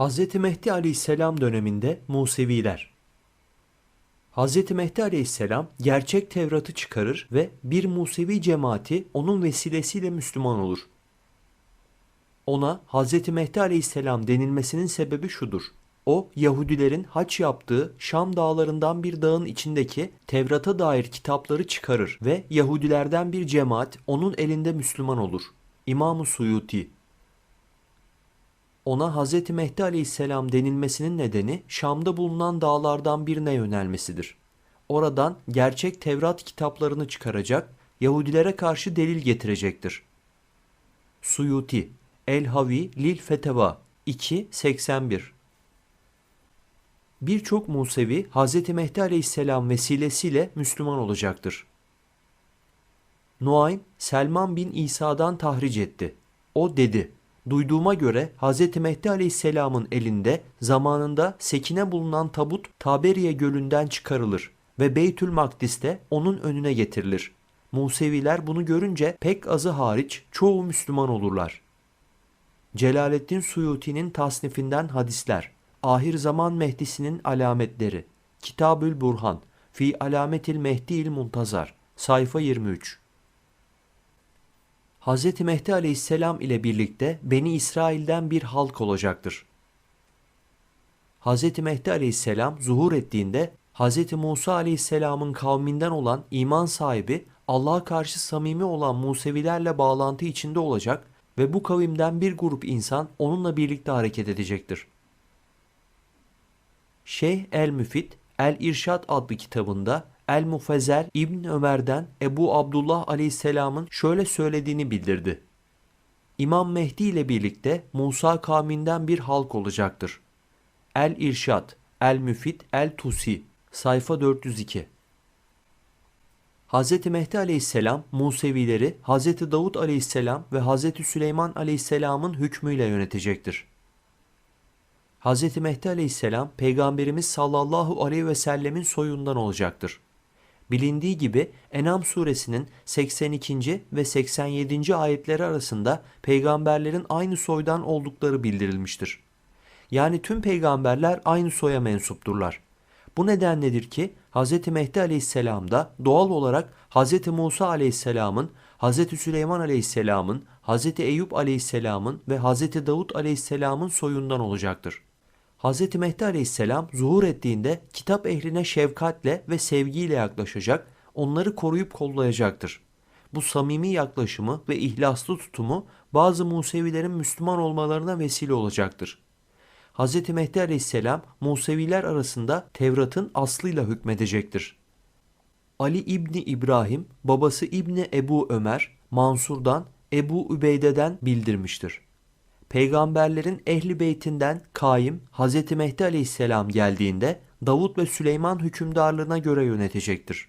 Hz. Mehdi aleyhisselam döneminde Museviler Hz. Mehdi aleyhisselam gerçek Tevrat'ı çıkarır ve bir Musevi cemaati onun vesilesiyle Müslüman olur. Ona Hz. Mehdi aleyhisselam denilmesinin sebebi şudur. O Yahudilerin haç yaptığı Şam dağlarından bir dağın içindeki Tevrat'a dair kitapları çıkarır ve Yahudilerden bir cemaat onun elinde Müslüman olur. İmam-ı Suyuti ona Hz. Mehdi aleyhisselam denilmesinin nedeni Şam'da bulunan dağlardan birine yönelmesidir. Oradan gerçek Tevrat kitaplarını çıkaracak, Yahudilere karşı delil getirecektir. Suyuti El-Havi Lil Feteva 2.81 Birçok Musevi Hz. Mehdi aleyhisselam vesilesiyle Müslüman olacaktır. Nuaym, Selman bin İsa'dan tahric etti. O dedi, Duyduğuma göre Hz. Mehdi Aleyhisselam'ın elinde zamanında sekine bulunan tabut Taberiye Gölü'nden çıkarılır ve Beytül Makdis'te onun önüne getirilir. Museviler bunu görünce pek azı hariç çoğu Müslüman olurlar. Celaleddin Suyuti'nin tasnifinden hadisler, Ahir Zaman Mehdisi'nin alametleri, Kitabül Burhan, Fi Alametil Mehdi'il Muntazar, sayfa 23 Hz. Mehdi aleyhisselam ile birlikte Beni İsrail'den bir halk olacaktır. Hz. Mehdi aleyhisselam zuhur ettiğinde Hz. Musa aleyhisselamın kavminden olan iman sahibi Allah'a karşı samimi olan Musevilerle bağlantı içinde olacak ve bu kavimden bir grup insan onunla birlikte hareket edecektir. Şeyh el-Müfit El-İrşad adlı kitabında El-Mufezel İbn Ömer'den Ebu Abdullah Aleyhisselam'ın şöyle söylediğini bildirdi. İmam Mehdi ile birlikte Musa kavminden bir halk olacaktır. El-İrşad, El-Müfit, El-Tusi, sayfa 402 Hz. Mehdi aleyhisselam Musevileri Hz. Davud aleyhisselam ve Hz. Süleyman aleyhisselamın hükmüyle yönetecektir. Hz. Mehdi aleyhisselam peygamberimiz sallallahu aleyhi ve sellemin soyundan olacaktır. Bilindiği gibi Enam suresinin 82. ve 87. ayetleri arasında peygamberlerin aynı soydan oldukları bildirilmiştir. Yani tüm peygamberler aynı soya mensupturlar. Bu nedenledir ki Hz. Mehdi aleyhisselam da doğal olarak Hz. Musa aleyhisselamın, Hz. Süleyman aleyhisselamın, Hz. Eyüp aleyhisselamın ve Hz. Davut aleyhisselamın soyundan olacaktır. Hz. Mehdi aleyhisselam zuhur ettiğinde kitap ehline şefkatle ve sevgiyle yaklaşacak, onları koruyup kollayacaktır. Bu samimi yaklaşımı ve ihlaslı tutumu bazı Musevilerin Müslüman olmalarına vesile olacaktır. Hz. Mehdi aleyhisselam Museviler arasında Tevrat'ın aslıyla hükmedecektir. Ali İbni İbrahim, babası İbni Ebu Ömer, Mansur'dan, Ebu Übeyde'den bildirmiştir peygamberlerin ehli beytinden Kaim Hz. Mehdi aleyhisselam geldiğinde Davut ve Süleyman hükümdarlığına göre yönetecektir.